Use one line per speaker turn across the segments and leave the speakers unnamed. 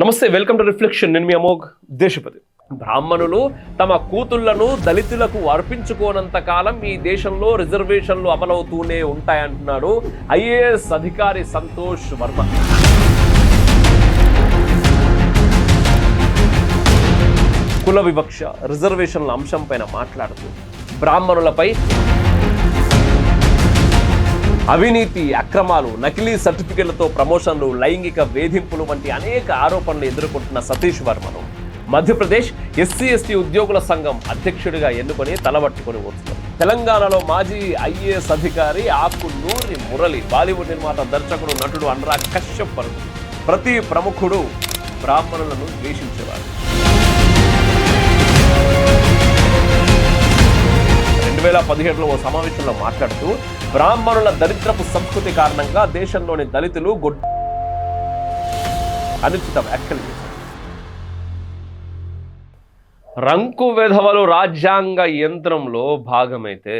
నమస్తే welcome to reflection నేను మీ అమోఘ్. దేశపతి. బ్రాహ్మణులు తమ కూతుళ్ళను దళితులకు అర్పించుకోనంత కాలం ఈ దేశంలో రిజర్వేషన్లు అమలవుతూనే ఉంటాయంటున్నాడు ఐఏఎస్ అధికారి సంతోష్ వర్మ. కుల వివక్ష రిజర్వేషన్ల అంశంపైన మాట్లాడుతూ బ్రాహ్మణులపై అవినీతి అక్రమాలు నకిలీ సర్టిఫికెట్లతో ప్రమోషన్లు లైంగిక వేధింపులు వంటి అనేక ఆరోపణలు ఎదుర్కొంటున్న సతీష్ వర్మను మధ్యప్రదేశ్ ఎస్సీ ఎస్టీ ఉద్యోగుల సంఘం అధ్యక్షుడిగా ఎన్నుకొని తలబట్టుకొని వస్తుంది తెలంగాణలో మాజీ ఐఏఎస్ అధికారి ఆకు నూరి మురళి బాలీవుడ్ నిర్మాత దర్శకుడు నటుడు అనురాగ్ కశ్యప్ వరకు ప్రతి ప్రముఖుడు బ్రాహ్మణులను ద్వేషించేవారు. రెండు వేల పదిహేడులో ఓ సమావేశంలో మాట్లాడుతూ బ్రాహ్మణుల దరిద్రపు సంస్కృతి కారణంగా దేశంలోని దళితులు గొడ్ అనుచిత వ్యాఖ్యలు చేశారు. రంకు వెధవలు రాజ్యాంగ యంత్రంలో భాగమైతే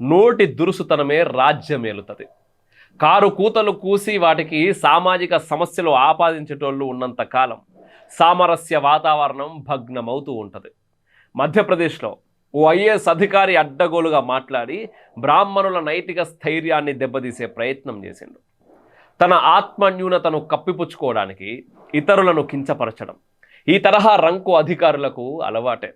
నోటి దురుసుతనమే రాజ్యమేలుతుంది. కారు కూతలు కూసి వాటికి సామాజిక సమస్యలు ఆపాదించేటోళ్ళు ఉన్నంత కాలం సామరస్య వాతావరణం భగ్నమవుతూ ఉంటుంది. మధ్యప్రదేశ్లో ఓ ఐఏఎస్ అధికారి అడ్డగోలుగా మాట్లాడి బ్రాహ్మణుల నైతిక స్థైర్యాన్ని దెబ్బతీసే ప్రయత్నం చేసిండు. తన ఆత్మన్యూనతను కప్పిపుచ్చుకోవడానికి ఇతరులను కించపరచడం ఈ తరహా రంకు అధికారులకు అలవాటే.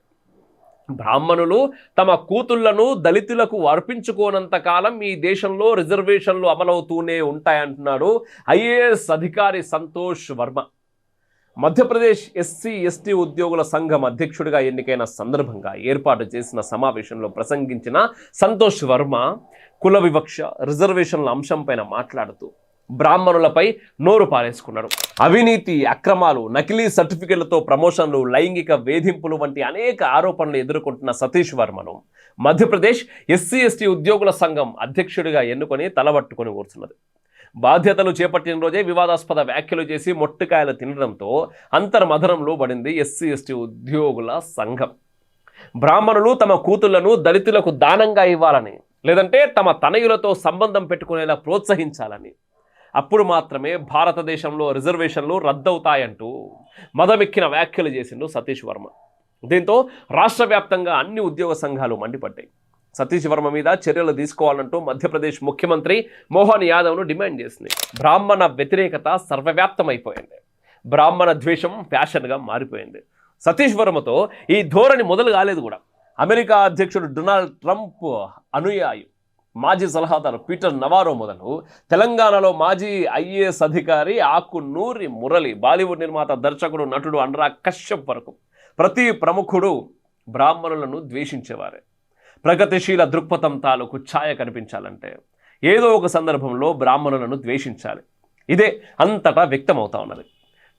బ్రాహ్మణులు తమ కూతుళ్ళను దళితులకు అర్పించుకోనంత కాలం ఈ దేశంలో రిజర్వేషన్లు అమలవుతూనే ఉంటాయంటున్నాడు ఐఏఎస్ అధికారి సంతోష్ వర్మ. మధ్యప్రదేశ్ ఎస్సీ ఎస్టీ ఉద్యోగుల సంఘం అధ్యక్షుడిగా ఎన్నికైన సందర్భంగా ఏర్పాటు చేసిన సమావేశంలో ప్రసంగించిన సంతోష్ వర్మ కుల వివక్ష రిజర్వేషన్ల అంశంపైన మాట్లాడుతూ బ్రాహ్మణులపై నోరు పారేసుకున్నాడు. అవినీతి అక్రమాలు నకిలీ సర్టిఫికెట్లతో ప్రమోషన్లు లైంగిక వేధింపులు వంటి అనేక ఆరోపణలు ఎదుర్కొంటున్న సతీష్ వర్మను మధ్యప్రదేశ్ ఎస్సీ ఎస్టీ ఉద్యోగుల సంఘం అధ్యక్షుడిగా ఎన్నుకొని తలబట్టుకొని కూర్చున్నది. బాధ్యతలు చేపట్టిన రోజే వివాదాస్పద వ్యాఖ్యలు చేసి మొట్టికాయలు తినడంతో అంతర్మధనంలో పడింది ఎస్సీ ఎస్టీ ఉద్యోగుల సంఘం. బ్రాహ్మణులు తమ కూతుళ్ళను దళితులకు దానంగా ఇవ్వాలని లేదంటే తమ తనయులతో సంబంధం పెట్టుకునేలా ప్రోత్సహించాలని. అప్పుడు మాత్రమే భారతదేశంలో రిజర్వేషన్లు రద్దవుతాయంటూ మదమెక్కిన వ్యాఖ్యలు చేసిండు సతీష్ వర్మ. దీంతో రాష్ట్ర వ్యాప్తంగా అన్ని ఉద్యోగ సంఘాలు మండిపడ్డాయి. సతీష్ వర్మ మీద చర్యలు తీసుకోవాలంటూ మధ్యప్రదేశ్ ముఖ్యమంత్రి మోహన్ యాదవ్ను డిమాండ్ చేసింది. బ్రాహ్మణ వ్యతిరేకత సర్వవ్యాప్తమైపోయింది. బ్రాహ్మణ ద్వేషం ఫ్యాషన్గా మారిపోయింది. సతీష్ వర్మతో ఈ ధోరణి మొదలు కాలేదు కూడా. అమెరికా అధ్యక్షుడు డొనాల్డ్ ట్రంప్ అనుయాయి. మాజీ సలహాదారు పీటర్ నవారో మొదలు తెలంగాణలో మాజీ ఐఏఎస్ అధికారి ఆకు నూరి మురళి బాలీవుడ్ నిర్మాత దర్శకుడు నటుడు అనురాగ్ కశ్యప్ వరకు ప్రతి ప్రముఖుడు బ్రాహ్మణులను ద్వేషించేవారే. ప్రగతిశీల దృక్పథం తాలూకు ఛాయ కనిపించాలంటే ఏదో ఒక సందర్భంలో బ్రాహ్మణులను ద్వేషించాలి. ఇదే అంతటా వ్యక్తమవుతా ఉన్నది.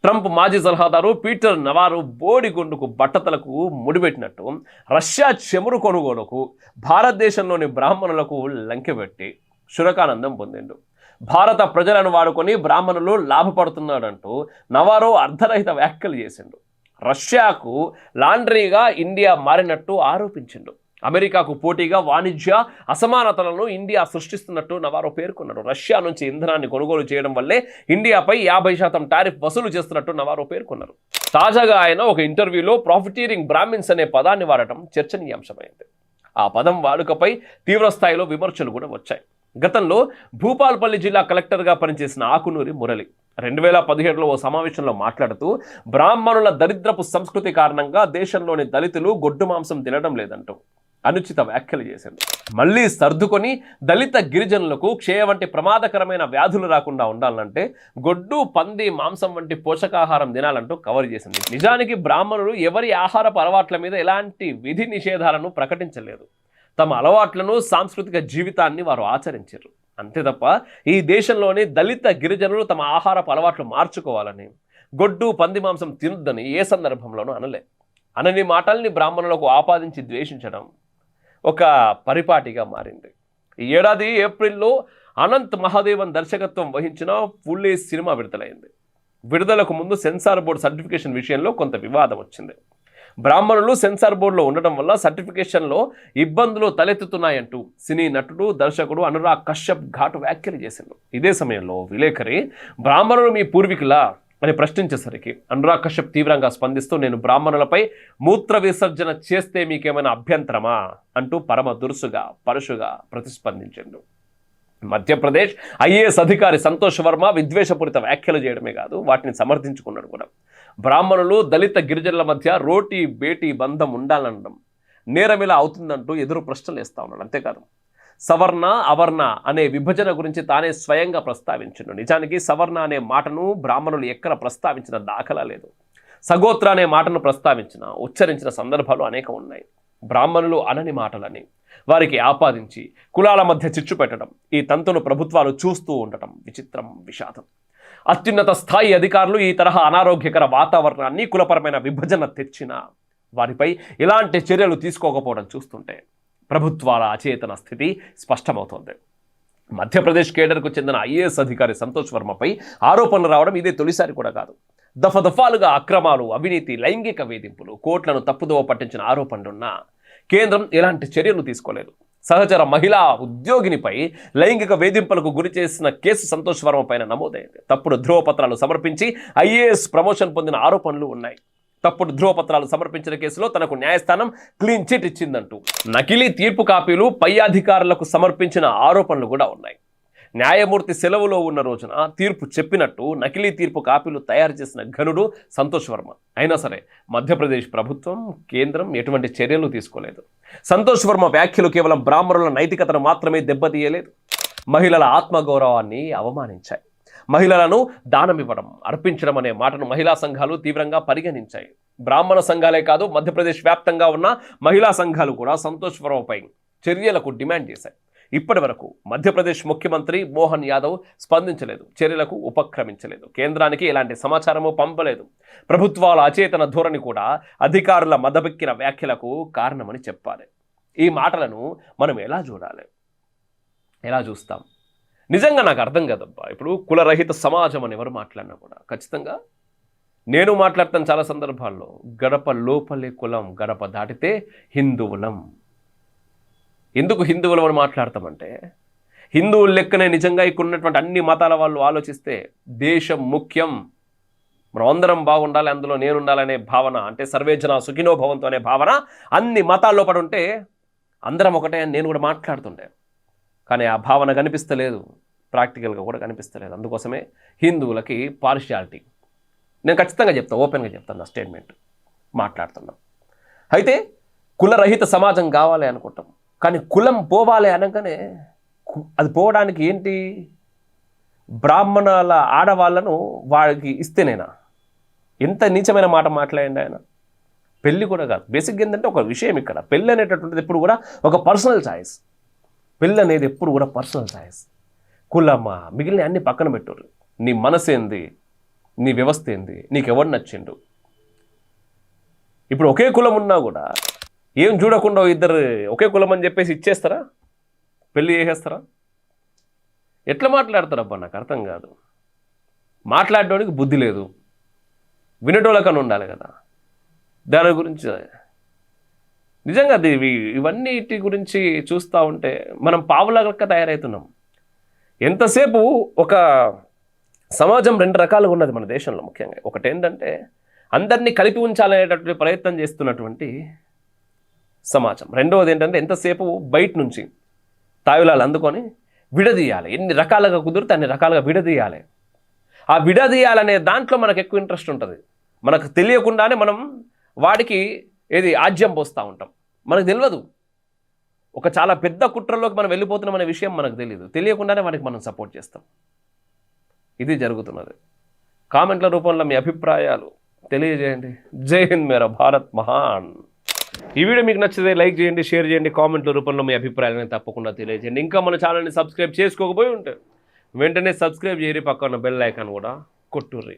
ట్రంప్ మాజీ సలహాదారు పీటర్ నవారు బోడిగుండుకు బట్టతలకు ముడిపెట్టినట్టు రష్యా చెమురు కొనుగోలుకు భారతదేశంలోని బ్రాహ్మణులకు లంకెబెట్టి శురకానందం పొందిండు. భారత ప్రజలను వాడుకొని బ్రాహ్మణులు లాభపడుతున్నాడంటూ నవారో అర్ధరహిత వ్యాఖ్యలు చేసిండు. రష్యాకు లాండ్రీగా ఇండియా మారినట్టు ఆరోపించిండు. అమెరికాకు పోటీగా వాణిజ్య అసమానతలను ఇండియా సృష్టిస్తున్నట్టు నవారో పేర్కొన్నారు. రష్యా నుంచి ఇంధనాన్ని కొనుగోలు చేయడం వల్లే ఇండియాపై యాభై శాతం టారిఫ్ వసూలు చేస్తున్నట్టు నవారో పేర్కొన్నారు. తాజాగా ఆయన ఒక ఇంటర్వ్యూలో ప్రాఫిటీరింగ్ బ్రాహ్మిన్స్ అనే పదాన్ని వాడటం చర్చనీయాంశమైంది. ఆ పదం వాడుకపై తీవ్రస్థాయిలో విమర్శలు కూడా వచ్చాయి. గతంలో భూపాల్పల్లి జిల్లా కలెక్టర్గా పనిచేసిన ఆకునూరి మురళి రెండు వేల పదిహేడులో ఓ సమావేశంలో మాట్లాడుతూ బ్రాహ్మణుల దరిద్రపు సంస్కృతి కారణంగా దేశంలోని దళితులు గొడ్డు మాంసం తినడం లేదంటూ అనుచిత వ్యాఖ్యలు చేసింది. మళ్ళీ సర్దుకొని దళిత గిరిజనులకు క్షయ వంటి ప్రమాదకరమైన వ్యాధులు రాకుండా ఉండాలంటే గొడ్డు పంది మాంసం వంటి పోషకాహారం తినాలంటూ కవర్ చేసింది. నిజానికి బ్రాహ్మణులు ఎవరి ఆహారపు అలవాట్ల మీద ఎలాంటి విధి నిషేధాలను ప్రకటించలేదు. తమ అలవాట్లను సాంస్కృతిక జీవితాన్ని వారు ఆచరించారు. అంతే తప్ప ఈ దేశంలోని దళిత గిరిజనులు తమ ఆహారపు అలవాట్లు మార్చుకోవాలని గొడ్డు పంది మాంసం తినొద్దని ఏ సందర్భంలోనూ అనలే. అనని మాటల్ని బ్రాహ్మణులకు ఆపాదించి ద్వేషించడం ఒక పరిపాటిగా మారింది. ఈ ఏడాది ఏప్రిల్లో అనంత్ మహాదేవన్ దర్శకత్వం వహించిన ఫుల్లే సినిమా విడుదలైంది. విడుదలకు ముందు సెన్సార్ బోర్డు సర్టిఫికేషన్ విషయంలో కొంత వివాదం వచ్చింది. బ్రాహ్మణులు సెన్సార్ బోర్డులో ఉండడం వల్ల సర్టిఫికేషన్లో ఇబ్బందులు తలెత్తుతున్నాయంటూ సినీ నటుడు దర్శకుడు అనురాగ్ కశ్యప్ ఘాటు వ్యాఖ్యలు చేశారు ఇదే సమయంలో విలేకరి బ్రాహ్మణులు మీ పూర్వీకుల? అని ప్రశ్నించేసరికి అనురాగ్ కశ్యప్ తీవ్రంగా స్పందిస్తూ నేను బ్రాహ్మణులపై మూత్ర విసర్జన చేస్తే మీకేమైనా అభ్యంతరమా? అంటూ పరమ దురుసుగా పరుషుగా ప్రతిస్పందించిండు. మధ్యప్రదేశ్ ఐఏఎస్ అధికారి సంతోష్ వర్మ విద్వేషపూరిత వ్యాఖ్యలు చేయడమే కాదు వాటిని సమర్థించుకున్నాడు కూడా. బ్రాహ్మణులు దళిత గిరిజనుల మధ్య రోటీ బేటీ బంధం ఉండాలనడం నేరం ఇలా అవుతుందంటూ ఎదురు ప్రశ్నలు వేస్తూ ఉన్నాడు. అంతేకాదు సవర్ణ అవర్ణ అనే విభజన గురించి తానే స్వయంగా ప్రస్తావించిండు. నిజానికి సవర్ణ అనే మాటను బ్రాహ్మణులు ఎక్కడ ప్రస్తావించిన దాఖలా లేదు. సగోత్ర అనే మాటను ప్రస్తావించిన ఉచ్చరించిన సందర్భాలు అనేకం ఉన్నాయి. బ్రాహ్మణులు అనని మాటలని వారికి ఆపాదించి కులాల మధ్య చిచ్చు పెట్టడం ఈ తంతును ప్రభుత్వాలు చూస్తూ ఉండటం విచిత్రం విషాదం. అత్యున్నత స్థాయి అధికారులు ఈ తరహా అనారోగ్యకర వాతావరణాన్ని కులపరమైన విభజన తెచ్చిన వారిపై ఇలాంటి చర్యలు తీసుకోకపోవడం చూస్తుంటే ప్రభుత్వాల అచేతన స్థితి స్పష్టమవుతోంది. మధ్యప్రదేశ్ కేడర్కు చెందిన ఐఏఎస్ అధికారి సంతోష్ వర్మపై ఆరోపణలు రావడం ఇదే తొలిసారి కూడా కాదు. దఫదఫాలుగా అక్రమాలు అవినీతి లైంగిక వేధింపులు కోట్లను తప్పుదోవ పట్టించిన ఆరోపణలున్నా కేంద్రం ఎలాంటి చర్యలు తీసుకోలేదు. సహచర మహిళా ఉద్యోగినిపై లైంగిక వేధింపులకు గురి చేసిన కేసు సంతోష్ వర్మ పైన నమోదైంది. తప్పుడు ధ్రువపత్రాలు సమర్పించి ఐఏఎస్ ప్రమోషన్ పొందిన ఆరోపణలు ఉన్నాయి. తప్పుడు ధ్రువపత్రాలు సమర్పించిన కేసులో తనకు న్యాయస్థానం క్లీన్ చిట్ ఇచ్చిందంటూ నకిలీ తీర్పు కాపీలు పై అధికారులకు సమర్పించిన ఆరోపణలు కూడా ఉన్నాయి. న్యాయమూర్తి సెలవులో ఉన్న రోజున తీర్పు చెప్పినట్టు నకిలీ తీర్పు కాపీలు తయారు చేసిన ఘనుడు సంతోష్ వర్మ. అయినా సరే మధ్యప్రదేశ్ ప్రభుత్వం కేంద్రం ఎటువంటి చర్యలు తీసుకోలేదు. సంతోష్ వర్మ వ్యాఖ్యలు కేవలం బ్రాహ్మణుల నైతికతను మాత్రమే దెబ్బతీయలేదు. మహిళల ఆత్మగౌరవాన్ని అవమానించాయి. మహిళలను దానమివ్వడం అర్పించడం అనే మాటను మహిళా సంఘాలు తీవ్రంగా పరిగణించాయి. బ్రాహ్మణ సంఘాలే కాదు మధ్యప్రదేశ్ వ్యాప్తంగా ఉన్న మహిళా సంఘాలు కూడా సంతోష్ వర్మపై చర్యలకు డిమాండ్ చేశాయి. ఇప్పటి వరకు మధ్యప్రదేశ్ ముఖ్యమంత్రి మోహన్ యాదవ్ స్పందించలేదు చర్యలకు ఉపక్రమించలేదు. కేంద్రానికి ఎలాంటి సమాచారము పంపలేదు. ప్రభుత్వాల అచేతన ధోరణి కూడా అధికారుల మదబెక్కిన వ్యాఖ్యలకు కారణమని చెప్పాలి. ఈ మాటలను మనం ఎలా చూడాలి? ఎలా చూస్తాం? నిజంగా నాకు అర్థం కదబ్బా. ఇప్పుడు కులరహిత సమాజం అని ఎవరు మాట్లాడినా కూడా ఖచ్చితంగా నేను మాట్లాడతాను చాలా సందర్భాల్లో. గడప లోపలే కులం గడప దాటితే హిందువులం. ఎందుకు హిందువులం అని మాట్లాడతామంటే హిందువుల లెక్కనే నిజంగా ఇక్కడ ఉన్నటువంటి అన్ని మతాల వాళ్ళు ఆలోచిస్తే దేశం ముఖ్యం. మనం అందరం బాగుండాలి అందులో నేను ఉండాలనే భావన అంటే సర్వేజన సుఖినోభవంతో అనే భావన అన్ని మతాల్లో పడి ఉంటే అందరం ఒకటే అని నేను కూడా మాట్లాడుతుండే. కానీ ఆ భావన కనిపిస్తలేదు. ప్రాక్టికల్గా కూడా కనిపిస్తలేదు. అందుకోసమే హిందువులకి పార్షియాలిటీ నేను ఖచ్చితంగా చెప్తాను ఓపెన్గా చెప్తాను నా స్టేట్మెంట్. మాట్లాడుతున్నాం. అయితే కులరహిత సమాజం కావాలి అనుకుంటాం. కానీ కులం పోవాలి అనగానే అది పోవడానికి ఏంటి? బ్రాహ్మణుల ఆడవాళ్ళను వాడికి ఇస్తేనేనా? ఎంత నీచమైన మాట మాట్లాడండి ఆయన. పెళ్ళి కూడా కాదు. బేసిక్గా ఏంటంటే ఒక విషయం ఇక్కడ. పెళ్ళి అనేటటువంటిది ఎప్పుడు కూడా ఒక పర్సనల్ ఛాయిస్ పెళ్ళి అనేది ఎప్పుడు కూడా పర్సనల్ ఛాయిస్. కులమా మిగిలిన అన్ని పక్కన పెట్టారు నీ మనసు ఏంది నీ వ్యవస్థ ఏంది నీకు నచ్చిండు ఇప్పుడు ఒకే కులం ఉన్నా కూడా ఏం చూడకుండా ఇద్దరు ఒకే కులం అని చెప్పేసి ఇచ్చేస్తారా? పెళ్ళి చేసేస్తారా? ఎట్లా మాట్లాడతారబ్బా? నాకు అర్థం కాదు. మాట్లాడడానికి బుద్ధి లేదు. వినేటోళ్ళకన్నా ఉండాలి కదా. దాని గురించి నిజంగా అది ఇవి- ఇవన్నిటి గురించి చూస్తూ ఉంటే మనం పావులక తయారవుతున్నాం ఎంతసేపు ఒక సమాజం రెండు రకాలుగా ఉన్నది మన దేశంలో ముఖ్యంగా. ఒకటి ఏంటంటే అందరినీ కలిపి ఉంచాలనేటటువంటి ప్రయత్నం చేస్తున్నటువంటి సమాజం. రెండవది ఏంటంటే ఎంతసేపు బయట నుంచి తాయులాలు అందుకొని విడదీయాలి. ఎన్ని రకాలుగా కుదిరితే అన్ని రకాలుగా విడదీయాలి. ఆ విడదీయాలనే దాంట్లో మనకు ఎక్కువ ఇంట్రెస్ట్ ఉంటుంది. మనకు తెలియకుండానే మనం వాడికి ఏది ఆజ్యం పోస్తూ ఉంటాం. మనకు తెలియదు ఒక చాలా పెద్ద కుట్రలోకి మనం వెళ్ళిపోతున్నాం అనే విషయం మనకు తెలియదు తెలియకుండానే వాటికి మనం సపోర్ట్ చేస్తాం. ఇది జరుగుతున్నది. కామెంట్ల రూపంలో మీ అభిప్రాయాలు తెలియజేయండి. జై హింద్ మేరా భారత్ మహాన్. ఈ వీడియో మీకు నచ్చితే లైక్ చేయండి షేర్ చేయండి కామెంట్ల రూపంలో మీ అభిప్రాయాలను తప్పకుండా తెలియజేయండి. ఇంకా మన ఛానల్ని సబ్స్క్రైబ్ చేసుకోకపోయి ఉంటే వెంటనే సబ్స్క్రైబ్ చేయరి పక్కన బెల్ ఐకాన్ కూడా కొట్టుర్రి.